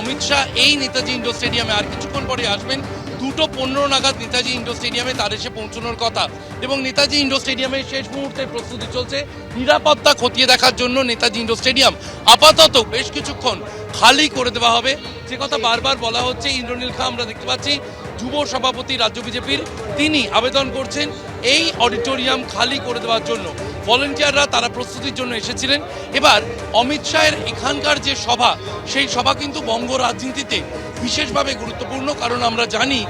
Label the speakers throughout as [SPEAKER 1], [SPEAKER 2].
[SPEAKER 1] অমিত শাহ এই নেতাজি ইন্ডোর স্টেডিয়ামে আর কিছুক্ষণ পরে আসবেন। দুটো পনেরো নাগাদ নেতাজি ইন্ডোর স্টেডিয়ামে তার এসে পৌঁছানোর কথা। এবং নেতাজি ইন্ডোর স্টেডিয়ামে শেষ মুহূর্তে প্রস্তুতি চলছে নিরাপত্তা খতিয়ে দেখার জন্য নেতাজি ইন্ডোর স্টেডিয়াম। আপাতত বেশ কিছুক্ষণ খালি করে দেওয়া হবে। যে কথা বারবার বলা হচ্ছে, ইন্দ্রনীল খা আমরা দেখতে পাচ্ছি, যুব সভাপতি, রাজ্য বিজেপির, তিনি আবেদন করছেন এই অডিটোরিয়াম খালি করে দেওয়ার জন্য। ভলেন্টিয়াররা তারা প্রস্তুতির জন্য এসেছিলেন। এবার অমিত শাহের এখানকার যে সভা, সেই সভা কিন্তু বঙ্গ রাজনীতিতে বিশেষভাবে গুরুত্বপূর্ণ, কারণ আমরা জানি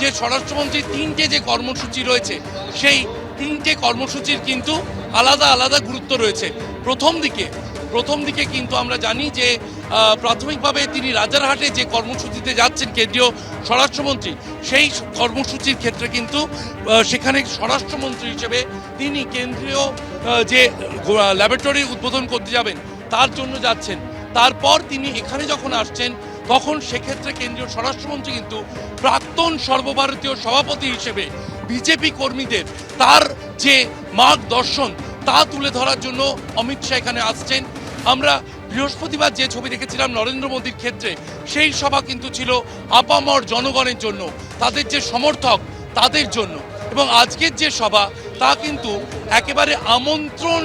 [SPEAKER 1] যে স্বরাষ্ট্রমন্ত্রীর তিনটে যে কর্মসূচি রয়েছে, সেই তিনটে কর্মসূচির কিন্তু আলাদা আলাদা গুরুত্ব রয়েছে। প্রথম দিকে প্রথম দিকে কিন্তু আমরা জানি যে প্রাথমিকভাবে তিনি রাজারহাটে যে কর্মসূচিতে যাচ্ছেন কেন্দ্রীয় স্বরাষ্ট্রমন্ত্রী, সেই কর্মসূচির ক্ষেত্রে কিন্তু সেখানে স্বরাষ্ট্রমন্ত্রী হিসেবে তিনি কেন্দ্রীয় যে ল্যাবরেটরি উদ্বোধন করতে যাবেন, তার জন্য যাচ্ছেন। তারপর তিনি এখানে যখন আসছেন তখন সেক্ষেত্রে কেন্দ্রীয় স্বরাষ্ট্রমন্ত্রী কিন্তু প্রাক্তন সর্বভারতীয় সভাপতি হিসেবে বিজেপি কর্মীদের তার যে মার্গদর্শন, তা তুলে ধরার জন্য অমিত শাহ এখানে আসছেন। আমরা বৃহস্পতিবার যে ছবি দেখেছিলাম নরেন্দ্র মোদীর ক্ষেত্রে, সেই সভা কিন্তু ছিল আপামর জনগণের জন্য, তাদের যে সমর্থক, তাদের জন্য। এবং আজকের যে সভা, তা কিন্তু একেবারে আমন্ত্রণ,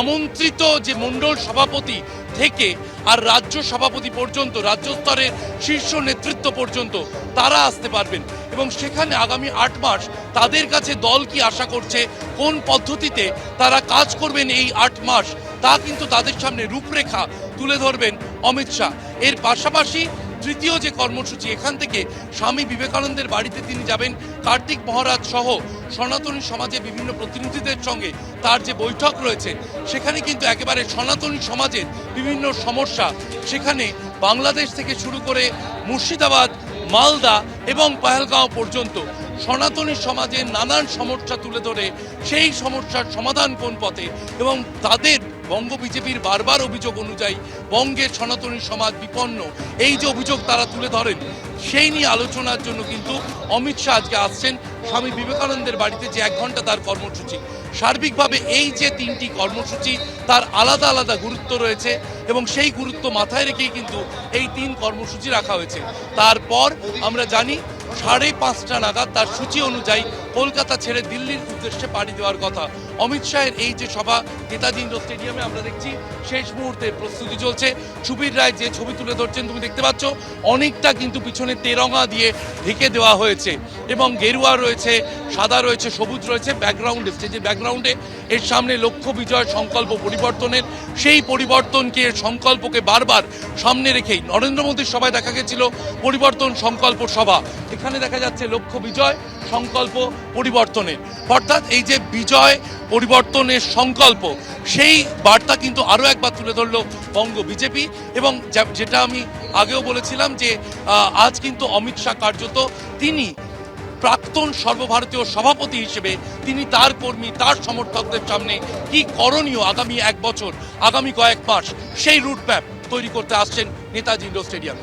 [SPEAKER 1] আমন্ত্রিত যে মণ্ডল সভাপতি থেকে আর রাজ্য সভাপতি পর্যন্ত, রাজ্য স্তরের শীর্ষ নেতৃত্ব পর্যন্ত তারা আসতে পারবেন। এবং সেখানে আগামী আট মাস তাদের কাছে দল কি আশা করছে, কোন পদ্ধতিতে তারা কাজ করবেন এই আট মাস, তা কিন্তু তাদের সামনে রূপরেখা তুলে ধরবেন অমিত শাহ। এর পাশাপাশি তৃতীয় যে কর্মসূচি, এখান থেকে স্বামী বিবেকানন্দের বাড়িতে তিনি যাবেন। কার্তিক মহারাজ সহ সনাতনী সমাজের বিভিন্ন প্রতিনিধিদের সঙ্গে তার যে বৈঠক রয়েছে, সেখানে কিন্তু একেবারে সনাতনী সমাজের বিভিন্ন সমস্যা। সেখানে বাংলাদেশ থেকে শুরু করে মুর্শিদাবাদ, মালদা এবং পাহেলগাঁও পর্যন্ত সনাতনী সমাজের নানান সমস্যা তুলে ধরে, সেই সমস্যার সমাধান কোন পথে এবং তাদের বঙ্গ বিজেপির বারবার অভিযোগ অনুযায়ী বঙ্গের সনাতনী সমাজ বিপন্ন। এই যে অভিযোগ তারা তুলে ধরেন, সেই নিয়ে আলোচনার জন্য কিন্তু অমিত শাহ আজকে আসছেন। স্বামী বিবেকানন্দের বাড়িতে যে এক ঘণ্টা তার কর্মসূচি। সার্বিকভাবে এই যে তিনটি কর্মসূচি, তার আলাদা আলাদা গুরুত্ব রয়েছে এবং সেই গুরুত্ব মাথায় রেখেই কিন্তু এই তিন কর্মসূচি রাখা হয়েছে। তারপর আমরা জানি সাড়ে পাঁচটা নাগাদ তার সূচি অনুযায়ী কলকাতা ছেড়ে দিল্লির উদ্দেশ্যে পাড়ি দেওয়ার কথা। অমিত শাহের এই যে সভা নেতাজি ইন্ডোর স্টেডিয়ামে আমরা দেখছি, শেষ মুহূর্তে প্রস্তুতি চলছে। সুবীর রায় যে ছবি তুলে ধরছেন, তুমি দেখতে পাচ্ছ, অনেকটা কিন্তু পিছনে তেরঙা দিয়ে ঢেকে দেওয়া হয়েছে। এবং গেরুয়া রয়েছে, সাদা রয়েছে, সবুজ রয়েছে ব্যাকগ্রাউন্ডে স্টেজের ব্যাকগ্রাউন্ডে এর সামনে লক্ষ্য বিজয় সংকল্প পরিবর্তনের, সেই পরিবর্তনকে, সংকল্পকে বারবার সামনে রেখেই নরেন্দ্র মোদীর সভায় দেখা গেছিল পরিবর্তন সংকল্প সভা। এখানে দেখা যাচ্ছে লক্ষ্য বিজয় সংকল্প পরিবর্তনের। অর্থাৎ এই যে বিজয় পরিবর্তনের সংকল্প, সেই বার্তা কিন্তু আরও একবার তুলে ধরল বঙ্গ বিজেপি এবং যেটা আমি আগেও বলেছিলাম যে আজ কিন্তু অমিত শাহ কার্যত তিনি প্রাক্তন সর্বভারতীয় সভাপতি হিসেবে তিনি তার কর্মী, তার সমর্থকদের সামনে কি করণীয় আগামী এক বছর, আগামী কয়েক মাস, সেই রুটম্যাপ তৈরি করতে আসছেন নেতাজি ইন্ডোর স্টেডিয়ামে।